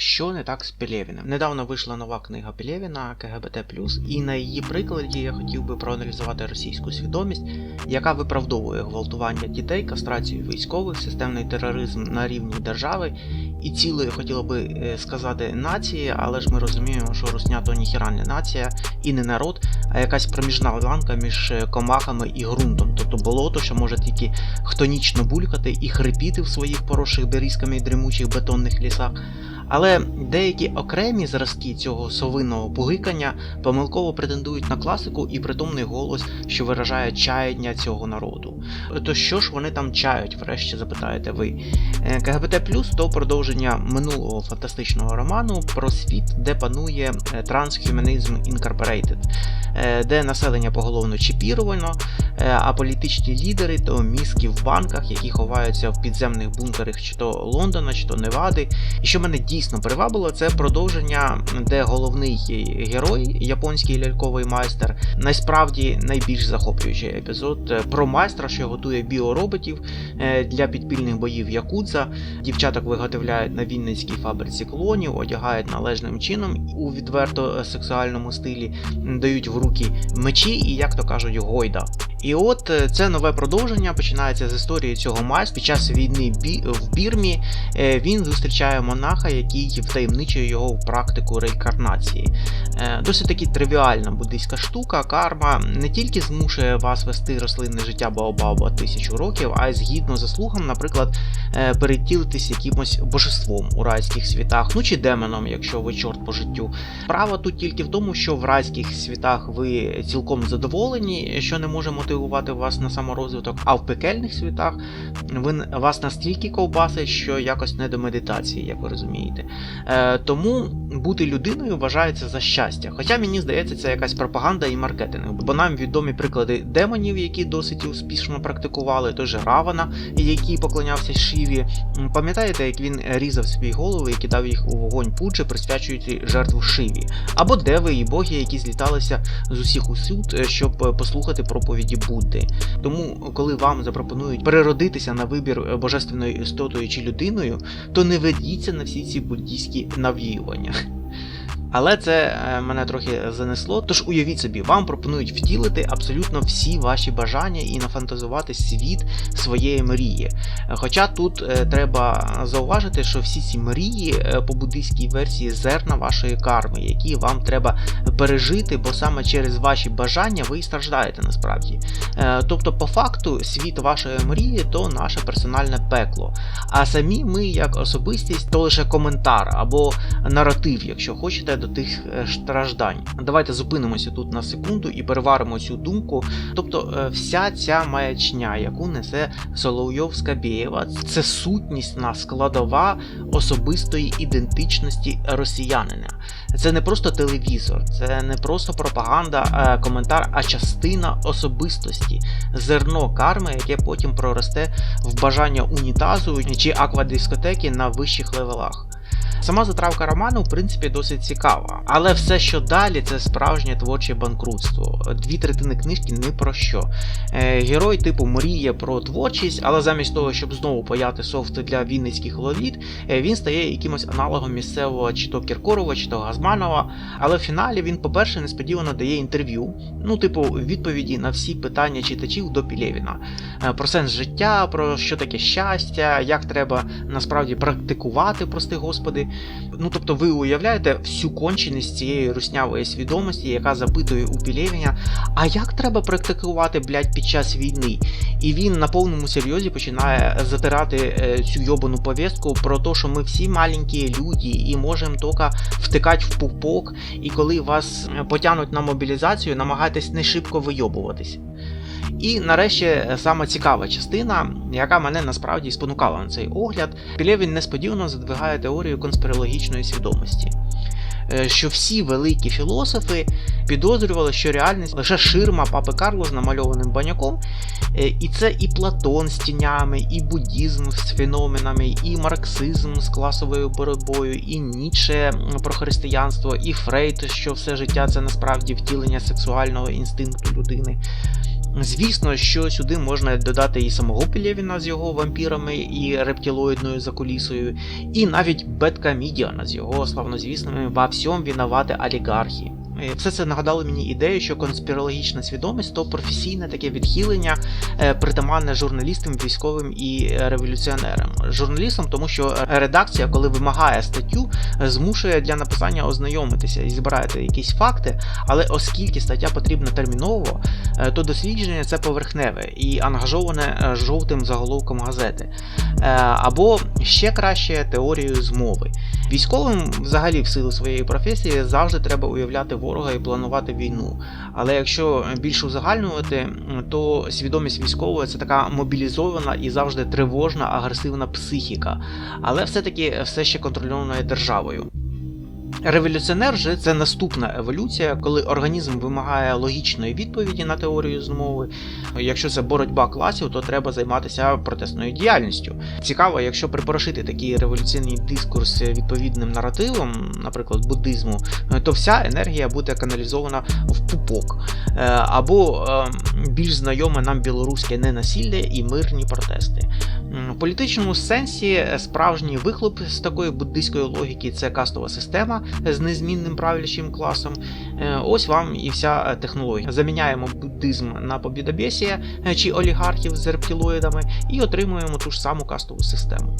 Що не так з Пелєвіним? Недавно вийшла нова книга Пелєвіна КГБТ+, і на її прикладі я хотів би проаналізувати російську свідомість, яка виправдовує гвалтування дітей, кастрацію військових, системний тероризм на рівні держави і цілої, хотіло би е, сказати, нації, але ж ми розуміємо, що Русня то ніхіра не нація і не народ, а якась проміжна ланка між е, комахами і ґрунтом, тобто болото, що може тільки хтонічно булькати і хрипіти в своїх поросших берізками і дремучих бетонних лісах. Але деякі окремі зразки цього совиного пугикання помилково претендують на класику і притомний голос, що виражає чаяння цього народу. То що ж вони там чають, врешті запитаєте ви? Е, КГБТ Плюс то продовження минулого фантастичного роману про світ, де панує е, Transhumanism Incorporated, е, де населення поголовно чіпіровано, е, а політичні лідери то мізки в банках, які ховаються в підземних бункерах чи то Лондона, чи то Невади. І що мене дійсно привабило, це продовження, де головний герой, японський ляльковий майстер, насправді найбільш захоплюючий епізод е, про майстра, що готує біороботів е, для підпільних боїв Якудза. Дівчаток виготовляють на Вінницькій фабриці клонів, одягають належним чином у відверто сексуальному стилі, дають в руки мечі і, як то кажуть, гойда. І от е, це нове продовження починається з історії цього майстра. Під час війни в Бірмі е, він зустрічає монаха, який втаємничує його в практику реінкарнації. Е, Досить таки тривіальна буддийська штука, карма не тільки змушує вас вести рослинне життя Баобаба тисячу років, а й згідно заслугам, наприклад, е, перетілитись якимось божеством у райських світах, ну чи демоном, якщо ви чорт по життю. Справа тут тільки в тому, що в райських світах ви цілком задоволені, що не може мотивувати вас на саморозвиток, а в пекельних світах ви вас настільки ковбасить, що якось не до медитації, як ви розумієте. Е, тому бути людиною вважається за щастя. Хоча мені здається, це якась пропаганда і маркетинг, бо нам відомі приклади демонів, які досить успішно практикували, той же Равана, який поклонявся Шиві. Пам'ятаєте, як він різав свої голови і кидав їх у вогонь пуджі, присвячуючи жертву Шиві, або деви і боги, які зліталися з усіх усюд, е, щоб е, послухати проповіді Будди. Тому, коли вам запропонують переродитися на вибір е, божественною істотою чи людиною, то не ведіться на всі ці буддійські навіювання. Але це е, мене трохи занесло. Тож уявіть собі, вам пропонують втілити абсолютно всі ваші бажання і нафантазувати світ своєї мрії. Хоча тут е, треба зауважити, що всі ці мрії е, по буддийській версії зерна вашої карми, які вам треба пережити, бо саме через ваші бажання ви і страждаєте насправді. Тобто, по факту, світ вашої мрії то наше персональне пекло. А самі ми, як особистість, то лише коментар або наратив, якщо хочете, до тих е, страждань. Давайте зупинимося тут на секунду і переваримо цю думку. Тобто, е, вся ця маячня, яку несе Соловйов Скабєєва, це сутнісна складова особистої ідентичності росіянина. Це не просто телевізор, це не просто пропаганда, е, коментар, а частина особистості, зерно карми, яке потім проросте в бажання унітазу чи аквадискотеки на вищих левелах. Сама затравка роману, в принципі, досить цікава, але все, що далі, це справжнє творче банкрутство. Дві третини книжки не про що. Е, герой типу мріє про творчість, але замість того, щоб знову паяти софт для вінницьких лоліт, е, він стає якимось аналогом місцевого чи то Кіркорова, чи то Газманова. Але в фіналі він, по-перше, несподівано дає інтерв'ю, ну, типу, відповіді на всі питання читачів до Пілєвіна. Е, Про сенс життя, про що таке щастя, як треба насправді практикувати, прости господи. Ну тобто ви уявляєте всю конченість цієї руснявої свідомості, яка запитує у Пілєвіна, а як треба практикувати, блядь, під час війни? І він на повному серйозі починає затирати е, цю йобану повістку про те, що ми всі маленькі люди і можемо тільки втикати в пупок, і коли вас е, потягнуть на мобілізацію, намагайтесь не шибко вийобуватись. І нарешті е, саме цікава частина, яка мене насправді спонукала на цей огляд, Пілєвін несподівано задвигає теорію конспірологічної свідомості. Е, Що всі великі філософи підозрювали, що реальність лише ширма папи Карло з намальованим баняком, Е, і це і Платон з тінями, і буддізм з феноменами, і марксизм з класовою боротьбою, і Ніцше про християнство, і Фрейд, що все життя це насправді втілення сексуального інстинкту людини. Звісно, що сюди можна додати і самого Пелєвіна з його вампірами і рептилоїдною закулісою, і навіть Бетка Мідіана з його славнозвісними во всьому винувати олігархи. Е, Все це нагадало мені ідею, що конспірологічна свідомість то професійне таке відхилення, е, притаманне журналістам, військовим і революціонерам. Журналістам, тому що редакція, коли вимагає статтю, змушує для написання ознайомитися і збирати якісь факти, але оскільки стаття потрібна терміново, е, то дослідження це поверхневе і ангажоване жовтим заголовком газети. Або ще краще теорією змови. Військовим, взагалі, в силу своєї професії, завжди треба уявляти ворога і планувати війну. Але якщо більше узагальнювати, то свідомість військового це така мобілізована і завжди тривожна, агресивна психіка, але все-таки все ще контрольована державою. Революціонер же це наступна еволюція, коли організм вимагає логічної відповіді на теорію змови. Якщо це боротьба класів, то треба займатися протестною діяльністю. Цікаво, якщо припорошити такий революційний дискурс відповідним наративом, наприклад, буддизму, то вся енергія буде каналізована в пупок. Е, Або е, більш знайоме нам білоруське ненасилля і мирні протести. В політичному сенсі е, справжній вихлоп з такої буддийської логіки це кастова система з незмінним правлячим класом. Е, Ось вам і вся е, технологія. Заміняємо буддизм на побідобєсія чи олігархів з рептилоїдами і отримуємо ту ж саму кастову систему.